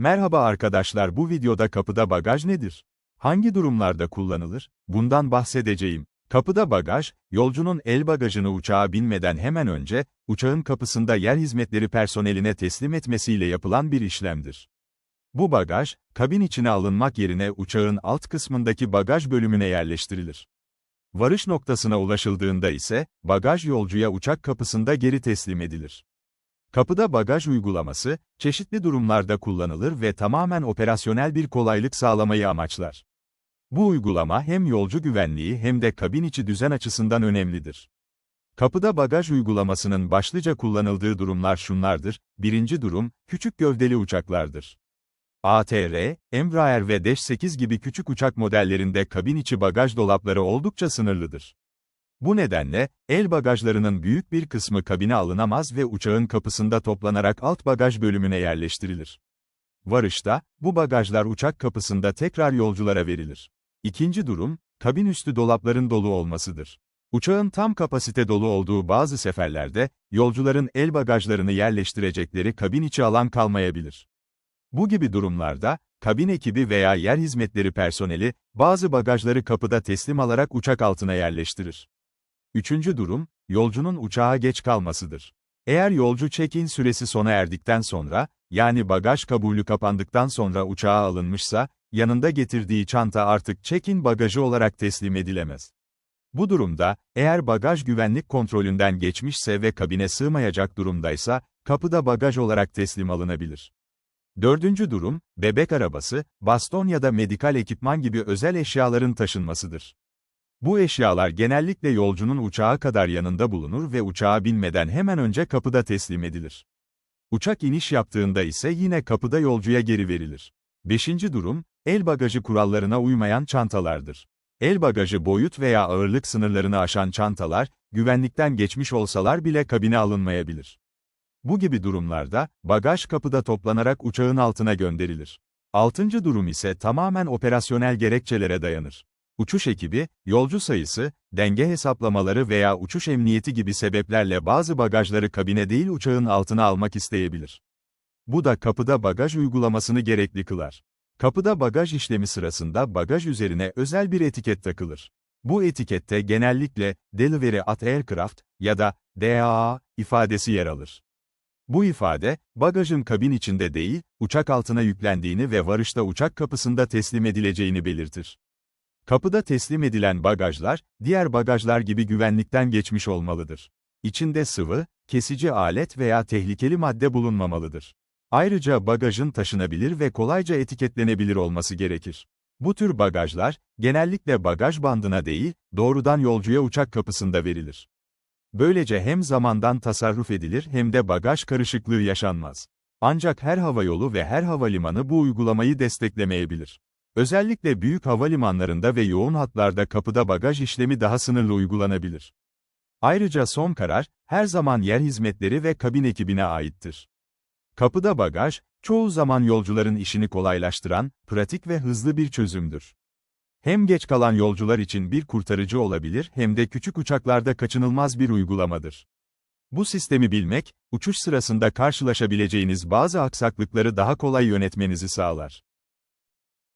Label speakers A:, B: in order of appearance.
A: Merhaba arkadaşlar bu videoda kapıda bagaj nedir? Hangi durumlarda kullanılır? Bundan bahsedeceğim. Kapıda bagaj, yolcunun el bagajını uçağa binmeden hemen önce, uçağın kapısında yer hizmetleri personeline teslim etmesiyle yapılan bir işlemdir. Bu bagaj, kabin içine alınmak yerine uçağın alt kısmındaki bagaj bölümüne yerleştirilir. Varış noktasına ulaşıldığında ise, bagaj yolcuya uçak kapısında geri teslim edilir. Kapıda bagaj uygulaması, çeşitli durumlarda kullanılır ve tamamen operasyonel bir kolaylık sağlamayı amaçlar. Bu uygulama hem yolcu güvenliği hem de kabin içi düzen açısından önemlidir. Kapıda bagaj uygulamasının başlıca kullanıldığı durumlar şunlardır. Birinci durum, küçük gövdeli uçaklardır. ATR, Embraer ve Dash 8 gibi küçük uçak modellerinde kabin içi bagaj dolapları oldukça sınırlıdır. Bu nedenle, el bagajlarının büyük bir kısmı kabine alınamaz ve uçağın kapısında toplanarak alt bagaj bölümüne yerleştirilir. Varışta, bu bagajlar uçak kapısında tekrar yolculara verilir. İkinci durum, kabin üstü dolapların dolu olmasıdır. Uçağın tam kapasite dolu olduğu bazı seferlerde, yolcuların el bagajlarını yerleştirecekleri kabin içi alan kalmayabilir. Bu gibi durumlarda, kabin ekibi veya yer hizmetleri personeli, bazı bagajları kapıda teslim alarak uçak altına yerleştirir. Üçüncü durum, yolcunun uçağa geç kalmasıdır. Eğer yolcu check-in süresi sona erdikten sonra, yani bagaj kabulü kapandıktan sonra uçağa alınmışsa, yanında getirdiği çanta artık check-in bagajı olarak teslim edilemez. Bu durumda, eğer bagaj güvenlik kontrolünden geçmişse ve kabine sığmayacak durumdaysa, kapıda bagaj olarak teslim alınabilir. Dördüncü durum, bebek arabası, baston ya da medikal ekipman gibi özel eşyaların taşınmasıdır. Bu eşyalar genellikle yolcunun uçağa kadar yanında bulunur ve uçağa binmeden hemen önce kapıda teslim edilir. Uçak iniş yaptığında ise yine kapıda yolcuya geri verilir. Beşinci durum, el bagajı kurallarına uymayan çantalardır. El bagajı boyut veya ağırlık sınırlarını aşan çantalar, güvenlikten geçmiş olsalar bile kabine alınmayabilir. Bu gibi durumlarda, bagaj kapıda toplanarak uçağın altına gönderilir. Altıncı durum ise tamamen operasyonel gerekçelere dayanır. Uçuş ekibi, yolcu sayısı, denge hesaplamaları veya uçuş emniyeti gibi sebeplerle bazı bagajları kabine değil uçağın altına almak isteyebilir. Bu da kapıda bagaj uygulamasını gerekli kılar. Kapıda bagaj işlemi sırasında bagaj üzerine özel bir etiket takılır. Bu etikette genellikle Delivery at Aircraft ya da DAA ifadesi yer alır. Bu ifade, bagajın kabin içinde değil, uçak altına yüklendiğini ve varışta uçak kapısında teslim edileceğini belirtir. Kapıda teslim edilen bagajlar, diğer bagajlar gibi güvenlikten geçmiş olmalıdır. İçinde sıvı, kesici alet veya tehlikeli madde bulunmamalıdır. Ayrıca bagajın taşınabilir ve kolayca etiketlenebilir olması gerekir. Bu tür bagajlar, genellikle bagaj bandına değil, doğrudan yolcuya uçak kapısında verilir. Böylece hem zamandan tasarruf edilir hem de bagaj karışıklığı yaşanmaz. Ancak her havayolu ve her havalimanı bu uygulamayı desteklemeyebilir. Özellikle büyük havalimanlarında ve yoğun hatlarda kapıda bagaj işlemi daha sınırlı uygulanabilir. Ayrıca son karar, her zaman yer hizmetleri ve kabin ekibine aittir. Kapıda bagaj, çoğu zaman yolcuların işini kolaylaştıran, pratik ve hızlı bir çözümdür. Hem geç kalan yolcular için bir kurtarıcı olabilir hem de küçük uçaklarda kaçınılmaz bir uygulamadır. Bu sistemi bilmek, uçuş sırasında karşılaşabileceğiniz bazı aksaklıkları daha kolay yönetmenizi sağlar.